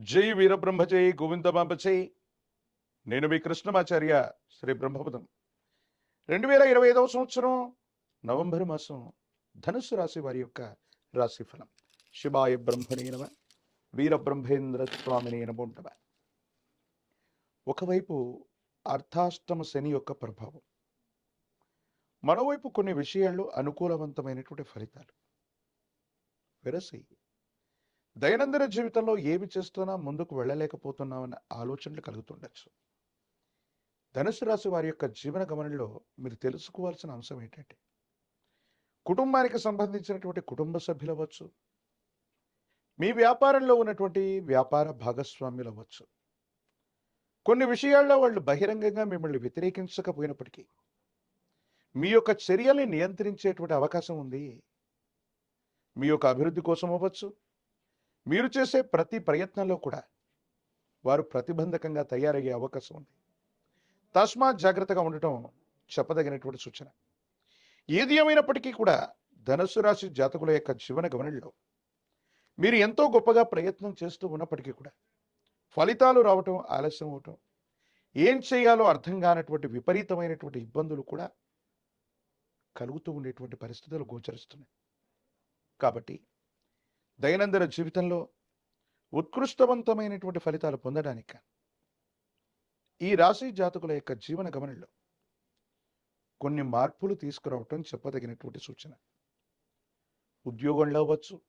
జై వీరబ్రహ్మజై గోవిందమాంబచై నేను మీ కృష్ణమాచార్య శ్రీ బ్రహ్మపదం. రెండు వేల ఇరవై ఐదవ సంవత్సరం నవంబర్ మాసం ధనుసు రాశి వారి యొక్క రాశిఫలం. శివాయ బ్రహ్మణే వీరబ్రహ్మేంద్ర స్వామిని నమోంటమ ఒకవైపు అర్థాష్టమ శని యొక్క ప్రభావం. మరోవైపు కొన్ని విషయాల్లో అనుకూలవంతమైనటువంటి ఫలితాలు. విరసి దైనందిన జీవితంలో ఏమి చేస్తున్నా ముందుకు వెళ్ళలేకపోతున్నామన్న ఆలోచనలు కలుగుతుండొచ్చు. ధనుసు రాశి వారి యొక్క జీవన గమనంలో మీరు తెలుసుకోవాల్సిన అంశం ఏంటంటే కుటుంబానికి సంబంధించినటువంటి కుటుంబ సభ్యులు అవ్వచ్చు మీ వ్యాపారంలో ఉన్నటువంటి వ్యాపార భాగస్వామ్యులు అవ్వచ్చు. కొన్ని విషయాల్లో వాళ్ళు బహిరంగంగా మిమ్మల్ని వ్యతిరేకించకపోయినప్పటికీ మీ యొక్క చర్యల్ని నియంత్రించేటువంటి అవకాశం ఉంది. మీ యొక్క అభివృద్ధి కోసం అవ్వచ్చు మీరు చేసే ప్రతి ప్రయత్నంలో కూడా వారు ప్రతిబంధకంగా తయారయ్యే అవకాశం ఉంది. తస్మా జాగ్రత్తగా ఉండటం చెప్పదగినటువంటి సూచన. ఏది ఏమైనప్పటికీ కూడా ధనుసు రాశి జాతకుల యొక్క జీవన గమనంలో మీరు ఎంతో గొప్పగా ప్రయత్నం చేస్తూ ఉన్నప్పటికీ కూడా ఫలితాలు రావటం ఆలస్యం అవటం ఏం చేయాలో అర్థం కానటువంటి విపరీతమైనటువంటి ఇబ్బందులు కూడా కలుగుతూ ఉండేటువంటి పరిస్థితులు గోచరిస్తున్నాయి. కాబట్టి దైనందిన జీవితంలో ఉత్కృష్టవంతమైనటువంటి ఫలితాలు పొందడానికి ఈ రాశి జాతకుల యొక్క జీవన గమనంలో కొన్ని మార్పులు తీసుకురావటం చెప్పదగినటువంటి సూచన. ఉద్యోగంలో అవ్వచ్చు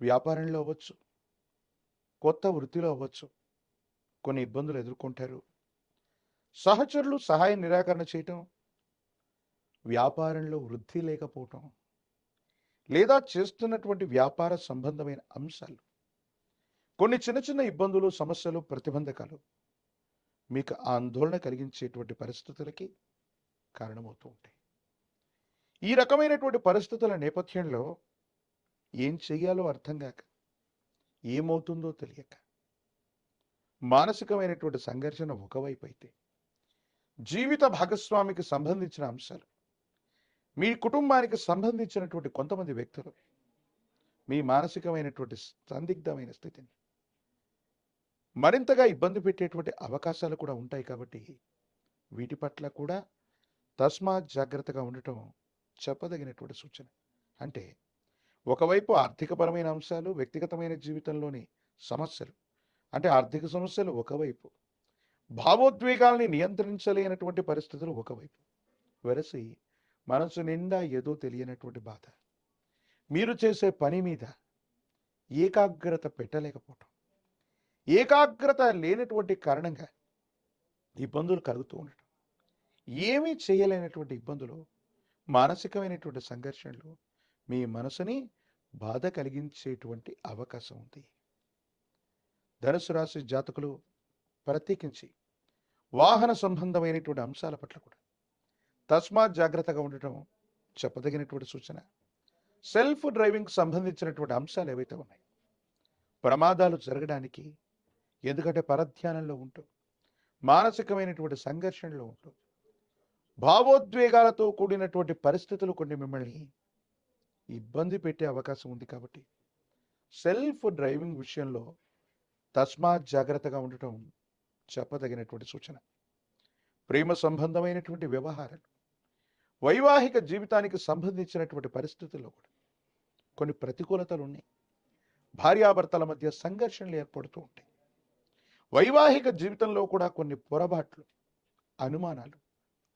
వ్యాపారంలో అవ్వచ్చు కొత్త వృత్తిలో అవ్వచ్చు కొన్ని ఇబ్బందులు ఎదుర్కొంటారు. సహచరులు సహాయ నిరాకరణ చేయటం వ్యాపారంలో వృద్ధి లేకపోవటం లేదా చేస్తున్నటువంటి వ్యాపార సంబంధమైన అంశాలు. కొన్ని చిన్న చిన్న ఇబ్బందులు సమస్యలు ప్రతిబంధకాలు మీకు ఆందోళన కలిగించేటువంటి పరిస్థితులకి కారణమవుతూ ఉంటాయి. ఈ రకమైనటువంటి పరిస్థితుల నేపథ్యంలో ఏం చెయ్యాలో అర్థం కాక ఏమవుతుందో తెలియక మానసికమైనటువంటి సంఘర్షణ ఒకవైపు అయితే జీవిత భాగస్వామికి సంబంధించిన అంశాలు మీ కుటుంబానికి సంబంధించినటువంటి కొంతమంది వ్యక్తులు మీ మానసికమైనటువంటి సందిగ్ధమైన స్థితిని మరింతగా ఇబ్బంది పెట్టేటువంటి అవకాశాలు కూడా ఉంటాయి కాబట్టి వీటి పట్ల కూడా తస్మాత్ జాగ్రత్తగా ఉండటం చెప్పదగినటువంటి సూచన. అంటే ఒకవైపు ఆర్థికపరమైన అంశాలు వ్యక్తిగతమైన జీవితంలోని సమస్యలు అంటే ఆర్థిక సమస్యలు ఒకవైపు భావోద్వేగాల్ని నియంత్రించలేనటువంటి పరిస్థితులు ఒకవైపు. వెరసి మనసు నిండా ఏదో తెలియనటువంటి బాధ. మీరు చేసే పని మీద ఏకాగ్రత పెట్టలేకపోవటం. ఏకాగ్రత లేనటువంటి కారణంగా ఇబ్బందులు కలుగుతూ ఉండటం. ఏమీ చేయలేనటువంటి ఇబ్బందులు మానసికమైనటువంటి సంఘర్షణలు మీ మనసుని బాధ కలిగించేటువంటి అవకాశం ఉంది. ధనుసు రాశి జాతకులు ప్రత్యేకించి వాహన సంబంధమైనటువంటి అంశాల పట్ల కూడా తస్మాత్ జాగ్రత్తగా ఉండటం చెప్పదగినటువంటి సూచన. సెల్ఫ్ డ్రైవింగ్ సంబంధించినటువంటి అంశాలు ఏవైతే ఉన్నాయి ప్రమాదాలు జరగడానికి ఎందుకంటే పరధ్యానంలో ఉంటూ మానసికమైనటువంటి సంఘర్షణలో ఉంటూ భావోద్వేగాలతో కూడినటువంటి పరిస్థితులు కొన్ని మిమ్మల్ని ఇబ్బంది పెట్టే అవకాశం ఉంది కాబట్టి సెల్ఫ్ డ్రైవింగ్ విషయంలో తస్మాత్ జాగ్రత్తగా ఉండటం చెప్పదగినటువంటి సూచన. ప్రేమ సంబంధమైనటువంటి వ్యవహారాలు వైవాహిక జీవితానికి సంబంధించినటువంటి పరిస్థితుల్లో కూడా కొన్ని ప్రతికూలతలు ఉన్నాయి. భార్యాభర్తల మధ్య సంఘర్షణలు ఏర్పడుతూ ఉంటాయి. వైవాహిక జీవితంలో కూడా కొన్ని పొరపాట్లు అనుమానాలు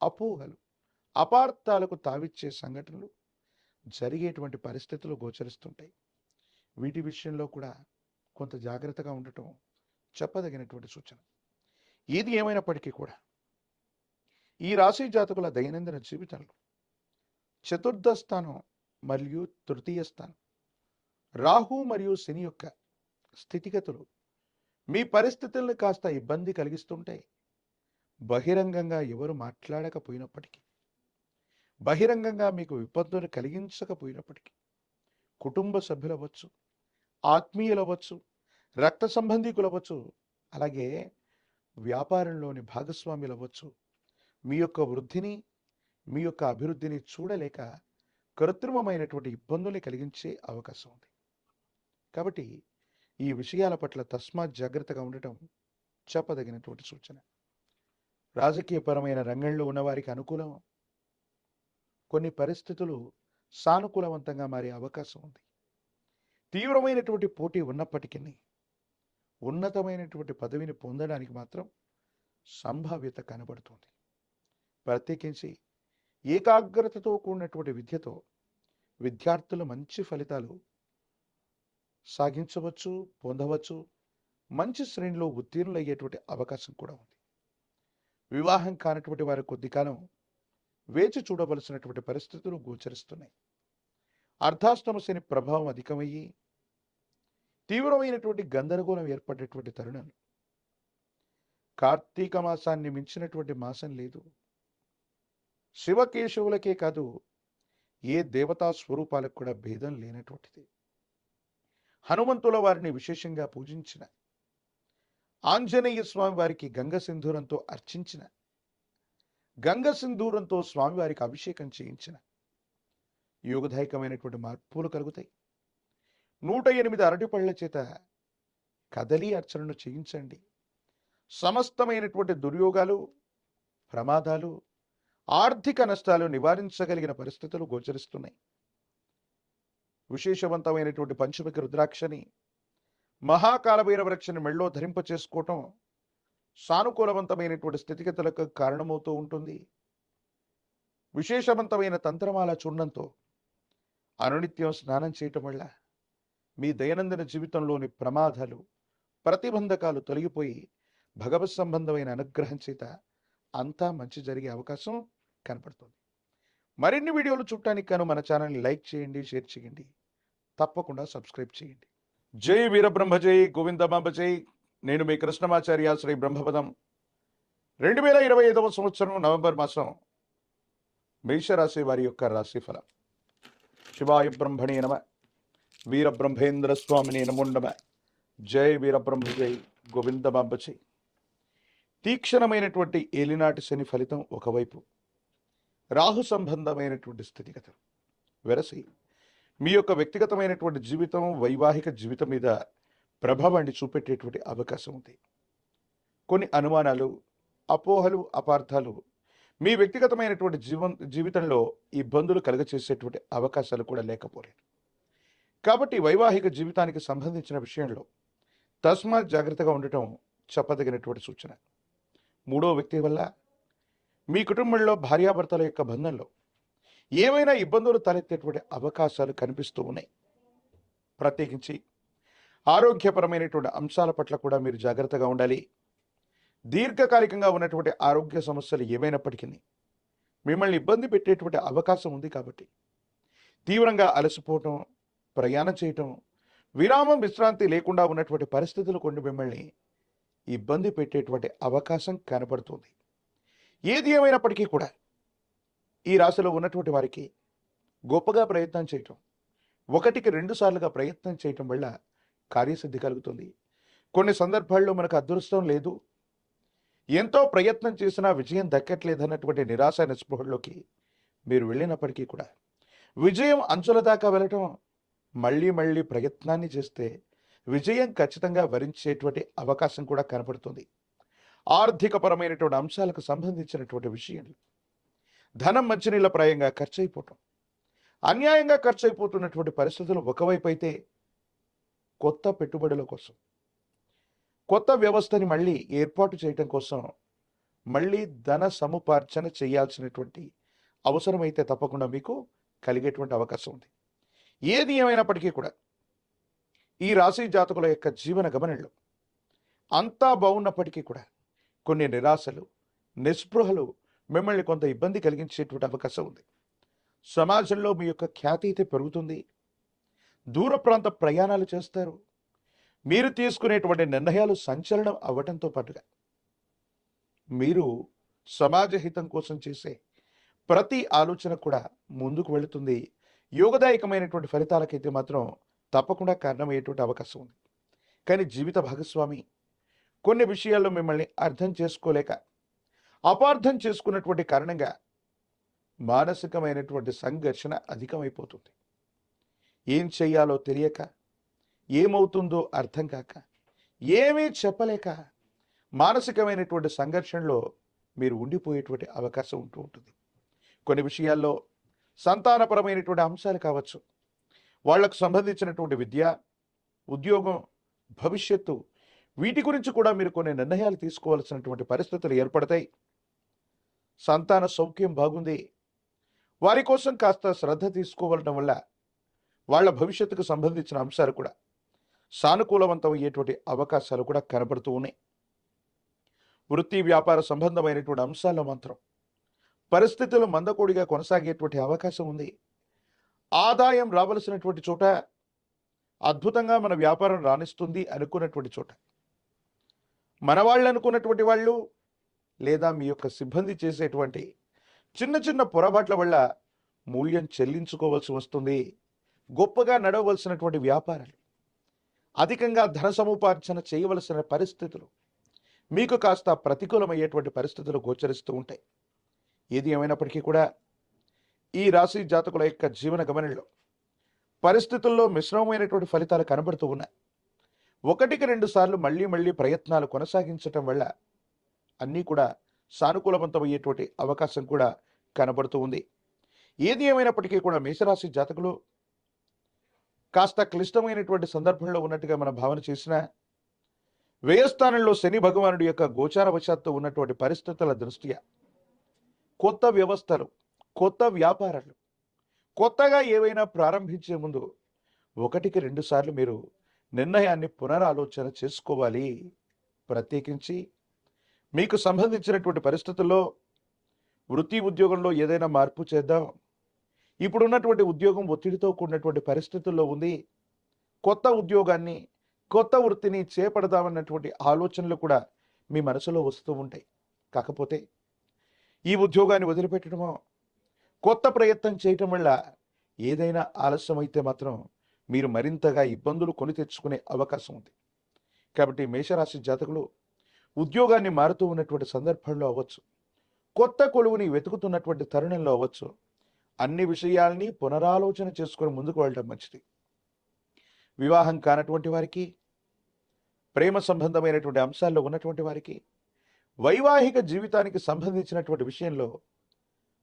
అపోహలు అపార్థాలకు తావిచ్చే సంఘటనలు జరిగేటువంటి పరిస్థితులు గోచరిస్తుంటాయి. వీటి విషయంలో కూడా కొంత జాగ్రత్తగా ఉండటం చెప్పదగినటువంటి సూచన. ఏది ఏమైనప్పటికీ కూడా ఈ రాశి జాతకుల దైనందిన జీవితంలో చతుర్థ స్థానం మరియు తృతీయ స్థానం. రాహు మరియు శని యొక్క స్థితిగతులు మీ పరిస్థితులను కాస్త ఇబ్బంది కలిగిస్తుంటాయి. బహిరంగంగా ఎవరు మాట్లాడకపోయినప్పటికీ బహిరంగంగా మీకు విపత్తును కలిగించకపోయినప్పటికీ కుటుంబ సభ్యులవచ్చు ఆత్మీయులవచ్చు రక్త సంబంధికులవచ్చు అలాగే వ్యాపారంలోని భాగస్వామ్యులవచ్చు మీ యొక్క వృద్ధిని మీ యొక్క అభివృద్ధిని చూడలేక కృత్రిమమైనటువంటి ఇబ్బందుల్ని కలిగించే అవకాశం ఉంది. కాబట్టి ఈ విషయాల పట్ల తస్మాత్ జాగ్రత్తగా ఉండటం చెప్పదగినటువంటి సూచన. రాజకీయపరమైన రంగంలో ఉన్నవారికి అనుకూలం. కొన్ని పరిస్థితులు సానుకూలవంతంగా మారే అవకాశం ఉంది. తీవ్రమైనటువంటి పోటీ ఉన్నప్పటికీ ఉన్నతమైనటువంటి పదవిని పొందడానికి మాత్రం సంభావ్యత కనబడుతుంది. ప్రత్యేకించి ఏకాగ్రతతో కూడినటువంటి విద్యతో విద్యార్థులు మంచి ఫలితాలు సాగించవచ్చు పొందవచ్చు. మంచి శ్రేణిలో ఉత్తీర్ణులయ్యేటువంటి అవకాశం కూడా ఉంది. వివాహం కానటువంటి వారి కొద్ది కాలం వేచి చూడవలసినటువంటి పరిస్థితులు గోచరిస్తున్నాయి. అర్ధాష్టమ శని ప్రభావం అధికమయ్యి తీవ్రమైనటువంటి గందరగోళం ఏర్పడేటువంటి తరుణాలు. కార్తీక మాసాన్ని మించినటువంటి మాసం లేదు. శివకేశవులకే కాదు ఏ దేవతా స్వరూపాలకు కూడా భేదం లేనటువంటిది. హనుమంతుల వారిని విశేషంగా పూజించిన ఆంజనేయ స్వామి వారికి గంగ సింధూరంతో అర్చించిన గంగ సింధూరంతో స్వామివారికి అభిషేకం చేయించిన యోగదాయకమైనటువంటి మార్పులు కలుగుతాయి. నూట ఎనిమిది అరటిపళ్ళ చేత కదలి అర్చనను చేయించండి. సమస్తమైనటువంటి దుర్యోగాలు ప్రమాదాలు ఆర్థిక నష్టాలు నివారించగలిగిన పరిస్థితులు గోచరిస్తున్నాయి. విశేషవంతమైనటువంటి పంచమికి రుద్రాక్షని మహాకాలభైర వృక్షని మెళ్ళో ధరింప చేసుకోవటం సానుకూలవంతమైనటువంటి స్థితిగతులకు కారణమవుతూ ఉంటుంది. విశేషవంతమైన తంత్రమాల చూడంతో అనునిత్యం స్నానం చేయటం వల్ల మీ దైనందిన జీవితంలోని ప్రమాదాలు ప్రతిబంధకాలు తొలగిపోయి భగవత్ సంబంధమైన అనుగ్రహం చేత అంతా మంచి జరిగే అవకాశం కనపడుతుంది. మరిన్ని వీడియోలు చూడటానికి గాను మన ఛానల్ని లైక్ చేయండి షేర్ చేయండి. తప్పకుండా సబ్స్క్రైబ్ చేయండి. జై వీరబ్రహ్మ జై గోవిందమాంబ జై. నేను మీ కృష్ణమాచార్య శ్రీ బ్రహ్మపదం. రెండు వేల ఇరవై ఐదవ సంవత్సరం నవంబర్ మాసం మేషరాశి వారి యొక్క రాశిఫలం. శివాయ బ్రహ్మణే నమ. వీరబ్రహ్మేంద్ర స్వామిని నముండమ జై వీరబ్రహ్మ జై గోవిందమాంబ జై. తీక్షణమైనటువంటి ఏలినాటి శని ఫలితం ఒకవైపు. రాహు సంబంధమైనటువంటి స్థితిగతులు. వెరసి మీ యొక్క వ్యక్తిగతమైనటువంటి జీవితం వైవాహిక జీవితం మీద ప్రభావాన్ని చూపెట్టేటువంటి అవకాశం ఉంది. కొన్ని అనుమానాలు అపోహలు అపార్థాలు మీ వ్యక్తిగతమైనటువంటి జీవం జీవితంలో ఇబ్బందులు కలుగచేసేటువంటి అవకాశాలు కూడా లేకపోలేదు. కాబట్టి వైవాహిక జీవితానికి సంబంధించిన విషయంలో తస్మాత్ జాగ్రత్తగా ఉండటం చెప్పదగినటువంటి సూచన. మూడో వ్యక్తి వల్ల మీ కుటుంబంలో భార్యాభర్తల యొక్క బంధంలో ఏమైనా ఇబ్బందులు తలెత్తేటువంటి అవకాశాలు కనిపిస్తూ ఉన్నాయి? ప్రత్యేకించి ఆరోగ్యపరమైనటువంటి అంశాల పట్ల కూడా మీరు జాగ్రత్తగా ఉండాలి. దీర్ఘకాలికంగా ఉన్నటువంటి ఆరోగ్య సమస్యలు ఏమైనప్పటికీ మిమ్మల్ని ఇబ్బంది పెట్టేటువంటి అవకాశం ఉంది కాబట్టి తీవ్రంగా అలసిపోవటం ప్రయాణం చేయటం విరామం విశ్రాంతి లేకుండా ఉన్నటువంటి పరిస్థితులు కొన్ని మిమ్మల్ని ఇబ్బంది పెట్టేటువంటి అవకాశం కనబడుతుంది ఏది ఏమైనప్పటికీ కూడా ఈ రాశిలో ఉన్నటువంటి వారికి గొప్పగా ప్రయత్నం చేయటం ఒకటికి రెండు సార్లుగా ప్రయత్నం చేయటం వల్ల కార్యసిద్ధి కలుగుతుంది. కొన్ని సందర్భాల్లో మనకు అదృష్టం లేదు. ఎంతో ప్రయత్నం చేసినా విజయం దక్కట్లేదన్నటువంటి నిరాశ నిస్పృహల్లోకి మీరు వెళ్ళినప్పటికీ కూడా విజయం అంచుల దాకా వెళ్ళటం మళ్ళీ మళ్ళీ ప్రయత్నాన్ని చేస్తే విజయం ఖచ్చితంగా వరించేటువంటి అవకాశం కూడా కనపడుతుంది. ఆర్థికపరమైనటువంటి అంశాలకు సంబంధించినటువంటి విషయాలు. ధనం మంచినీళ్ళ ప్రాయంగా ఖర్చు అయిపోవటం అన్యాయంగా ఖర్చు అయిపోతున్నటువంటి పరిస్థితులు ఒకవైపు అయితే కొత్త పెట్టుబడుల కోసం. కొత్త వ్యవస్థని మళ్ళీ ఏర్పాటు చేయటం కోసం మళ్ళీ ధన సముపార్జన చేయాల్సినటువంటి అవసరమైతే తప్పకుండా మీకు కలిగేటువంటి అవకాశం ఉంది. ఏది ఏమైనప్పటికీ కూడా ఈ రాశి జాతకుల యొక్క జీవన గమనంలో అంతా బాగున్నప్పటికీ కూడా కొన్ని నిరాశలు నిస్పృహలు మిమ్మల్ని కొంత ఇబ్బంది కలిగించేటువంటి అవకాశం ఉంది. సమాజంలో మీ యొక్క ఖ్యాతి అయితే పెరుగుతుంది. దూర ప్రాంత ప్రయాణాలు చేస్తారు. మీరు తీసుకునేటువంటి నిర్ణయాలు సంచలనం అవ్వటంతో పాటుగా మీరు సమాజ హితం కోసం చేసే ప్రతి ఆలోచన కూడా ముందుకు వెళుతుంది. యోగదాయకమైనటువంటి ఫలితాలకైతే మాత్రం తప్పకుండా కారణమయ్యేటువంటి అవకాశం ఉంది. కానీ జీవిత భాగస్వామి కొన్ని విషయాల్లో మిమ్మల్ని అర్థం చేసుకోలేక అపార్థం చేసుకున్నటువంటి కారణంగా మానసికమైనటువంటి సంఘర్షణ అధికమైపోతుంది. ఏం చేయాలో తెలియక ఏమవుతుందో అర్థం కాక ఏమీ చెప్పలేక మానసికమైనటువంటి సంఘర్షణలో మీరు ఉండిపోయేటువంటి అవకాశం ఉంటూ ఉంటుంది. కొన్ని విషయాల్లో సంతానపరమైనటువంటి అంశాలు కావచ్చు. వాళ్ళకు సంబంధించినటువంటి విద్య ఉద్యోగం భవిష్యత్తు వీటి గురించి కూడా మీరు కొన్ని నిర్ణయాలు తీసుకోవాల్సినటువంటి పరిస్థితులు ఏర్పడతాయి. సంతాన సౌఖ్యం బాగుంది. వారి కోసం కాస్త శ్రద్ధ తీసుకోవడం వల్ల వాళ్ళ భవిష్యత్తుకు సంబంధించిన అంశాలు కూడా సానుకూలవంతం అయ్యేటువంటి అవకాశాలు కూడా కనబడుతూ ఉన్నాయి. వృత్తి వ్యాపార సంబంధమైనటువంటి అంశాల్లో మాత్రం పరిస్థితులు మందకోడిగా కొనసాగేటువంటి అవకాశం ఉంది. ఆదాయం రావలసినటువంటి చోట అద్భుతంగా మన వ్యాపారం రాణిస్తుంది అనుకున్నటువంటి చోట మన వాళ్ళు అనుకున్నటువంటి వాళ్ళు లేదా మీ యొక్క సిబ్బంది చేసేటువంటి చిన్న చిన్న పొరపాట్ల వల్ల మూల్యం చెల్లించుకోవాల్సి వస్తుంది. గొప్పగా నడవలసినటువంటి వ్యాపారాలు అధికంగా ధన సముపార్జన చేయవలసిన పరిస్థితులు మీకు కాస్త ప్రతికూలమయ్యేటువంటి పరిస్థితులు గోచరిస్తూ ఉంటాయి. ఏది ఏమైనప్పటికీ కూడా ఈ రాశి జాతకుల యొక్క జీవన గమనంలో పరిస్థితుల్లో మిశ్రమమైనటువంటి ఫలితాలు కనబడుతూ ఉన్నాయి. ఒకటికి రెండు సార్లు మళ్ళీ మళ్ళీ ప్రయత్నాలు కొనసాగించటం వల్ల అన్నీ కూడా సానుకూలవంతమయ్యేటువంటి అవకాశం కూడా కనబడుతూ ఉంది. ఏది ఏమైనప్పటికీ కూడా మేషరాశి జాతకులు కాస్త క్లిష్టమైనటువంటి సందర్భంలో ఉన్నట్టుగా మనం భావన చేసిన వ్యయస్థానంలో శని భగవానుడి యొక్క గోచారవశాత్తు ఉన్నటువంటి పరిస్థితుల దృష్ట్యా కొత్త వ్యవస్థలు కొత్త వ్యాపారాలు కొత్తగా ఏవైనా ప్రారంభించే ముందు ఒకటికి రెండుసార్లు మీరు నిర్ణయాన్ని పునరాలోచన చేసుకోవాలి. ప్రత్యేకించి మీకు సంబంధించినటువంటి పరిస్థితుల్లో వృత్తి ఉద్యోగంలో ఏదైనా మార్పు చేద్దాం. ఇప్పుడున్నటువంటి ఉద్యోగం ఒత్తిడితో కూడినటువంటి పరిస్థితుల్లో ఉంది. కొత్త ఉద్యోగాన్ని కొత్త వృత్తిని చేపడదామన్నటువంటి ఆలోచనలు కూడా మీ మనసులో వస్తూ ఉంటాయి. కాకపోతే ఈ ఉద్యోగాన్ని వదిలిపెట్టడమో కొత్త ప్రయత్నం చేయటం వల్ల ఏదైనా ఆలస్యం అయితే మాత్రం మీరు మరింతగా ఇబ్బందులు కొని తెచ్చుకునే అవకాశం ఉంది. కాబట్టి మేషరాశి జాతకులు ఉద్యోగాన్ని మారుతూ ఉన్నటువంటి సందర్భంలో అవ్వచ్చు. కొత్త కొలువుని వెతుకుతున్నటువంటి తరుణంలో అవ్వచ్చు. అన్ని విషయాల్ని పునరాలోచన చేసుకుని ముందుకు వెళ్ళడం మంచిది. వివాహం కానటువంటి వారికి ప్రేమ సంబంధమైనటువంటి అంశాల్లో ఉన్నటువంటి వారికి వైవాహిక జీవితానికి సంబంధించినటువంటి విషయంలో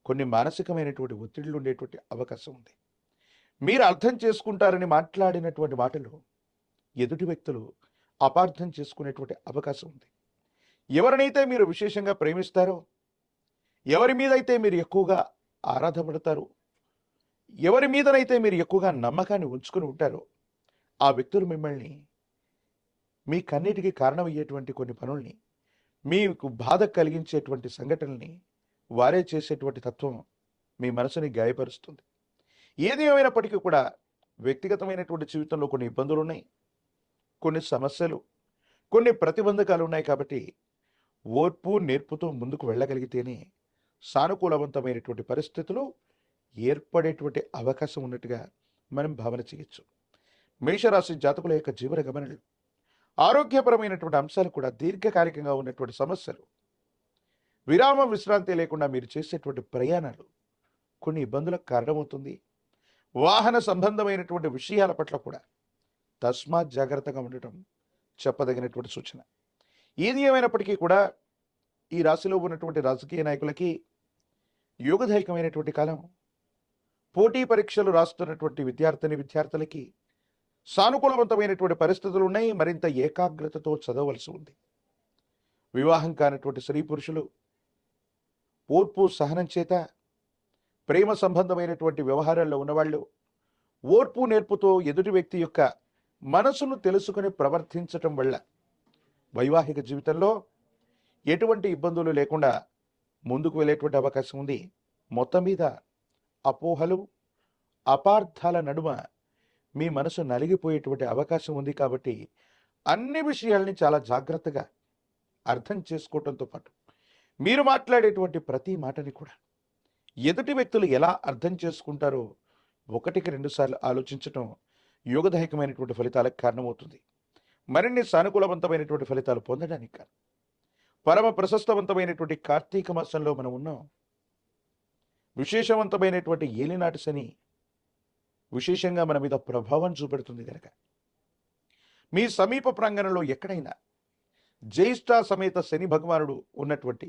కొన్ని మానసికమైనటువంటి ఒత్తిళ్ళు ఉండేటువంటి అవకాశం ఉంది. మీరు అర్థం చేసుకుంటారని మాట్లాడినటువంటి మాటలు ఎదుటి వ్యక్తులు అపార్థం చేసుకునేటువంటి అవకాశం ఉంది. ఎవరినైతే మీరు విశేషంగా ప్రేమిస్తారో ఎవరి మీదైతే మీరు ఎక్కువగా ఆరాధపడతారు ఎవరి మీదనైతే మీరు ఎక్కువగా నమ్మకాన్ని ఉంచుకుని ఉంటారో ఆ వ్యక్తులు మిమ్మల్ని మీ కన్నిటికి కారణమయ్యేటువంటి కొన్ని పనుల్ని మీకు బాధ కలిగించేటువంటి సంఘటనల్ని వారే చేసేటువంటి తత్వం మీ మనసుని గాయపరుస్తుంది. ఏది ఏమైనప్పటికీ కూడా వ్యక్తిగతమైనటువంటి జీవితంలో కొన్ని ఇబ్బందులు ఉన్నాయి కొన్ని సమస్యలు కొన్ని ప్రతిబంధకాలు ఉన్నాయి కాబట్టి ఓర్పు నేర్పుతో ముందుకు వెళ్ళగలిగితేనే సానుకూలవంతమైనటువంటి పరిస్థితులు ఏర్పడేటువంటి అవకాశం ఉన్నట్టుగా మనం భావన చేయొచ్చు. మేషరాశి జాతకుల యొక్క జీవన గమనలు ఆరోగ్యపరమైనటువంటి అంశాలు కూడా దీర్ఘకాలికంగా ఉన్నటువంటి సమస్యలు విరామం విశ్రాంతి లేకుండా మీరు చేసేటువంటి ప్రయాణాలు కొన్ని ఇబ్బందులకు కారణమవుతుంది. వాహన సంబంధమైనటువంటి విషయాల పట్ల కూడా తస్మాత్ జాగ్రత్తగా ఉండటం చెప్పదగినటువంటి సూచన. ఏది ఏమైనప్పటికీ కూడా ఈ రాశిలో ఉన్నటువంటి రాజకీయ నాయకులకి యోగదాయకమైనటువంటి కాలం. పోటీ పరీక్షలు రాస్తున్నటువంటి విద్యార్థిని విద్యార్థులకి సానుకూలవంతమైనటువంటి పరిస్థితులు ఉన్నాయి. మరింత ఏకాగ్రతతో చదవలసి ఉంది. వివాహం కానటువంటి స్త్రీ పురుషులు ఓర్పు సహనం చేత ప్రేమ సంబంధమైనటువంటి వ్యవహారాల్లో ఉన్నవాళ్ళు ఓర్పు నేర్పుతో ఎదుటి వ్యక్తి యొక్క మనసును తెలుసుకుని ప్రవర్తించటం వల్ల వైవాహిక జీవితంలో ఎటువంటి ఇబ్బందులు లేకుండా ముందుకు వెళ్ళేటువంటి అవకాశం ఉంది. మొత్తం మీద అపోహలు అపార్థాల నడుమ మీ మనసు నలిగిపోయేటువంటి అవకాశం ఉంది కాబట్టి అన్ని విషయాల్ని చాలా జాగ్రత్తగా అర్థం చేసుకోవటంతో పాటు మీరు మాట్లాడేటువంటి ప్రతి మాటని కూడా ఎదుటి వ్యక్తులు ఎలా అర్థం చేసుకుంటారో ఒకటికి రెండుసార్లు ఆలోచించటం యోగదాయకమైనటువంటి ఫలితాలకు కారణమవుతుంది. మరిన్ని సానుకూలవంతమైనటువంటి ఫలితాలు పొందడానికి కాదు పరమ ప్రశస్తవంతమైనటువంటి కార్తీక మాసంలో మనం ఉన్నాం. విశేషవంతమైనటువంటి ఏలినాటి శని విశేషంగా మన మీద ప్రభావం చూపెడుతుంది కనుక మీ సమీప ప్రాంగణంలో ఎక్కడైనా జ్యేష్ఠ సమేత శని భగవానుడు ఉన్నటువంటి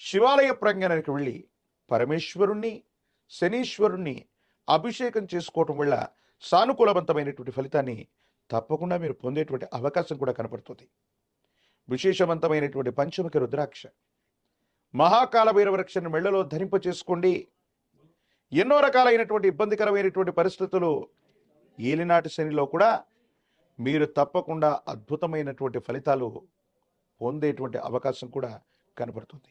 శివాలయ ప్రాంగణానికి వెళ్ళి పరమేశ్వరుణ్ణి శనీశ్వరుణ్ణి అభిషేకం చేసుకోవటం వల్ల సానుకూలవంతమైనటువంటి ఫలితాన్ని తప్పకుండా మీరు పొందేటువంటి అవకాశం కూడా కనపడుతుంది. విశేషవంతమైనటువంటి పంచముఖి రుద్రాక్ష. మహాకాల భైరవ రక్షణ మెళ్ళలో ధరింప చేసుకోండి. ఎన్నో రకాలైనటువంటి ఇబ్బందికరమైనటువంటి పరిస్థితులు ఏలినాటి శనిలో కూడా మీరు తప్పకుండా అద్భుతమైనటువంటి ఫలితాలు పొందేటువంటి అవకాశం కూడా కనపడుతుంది.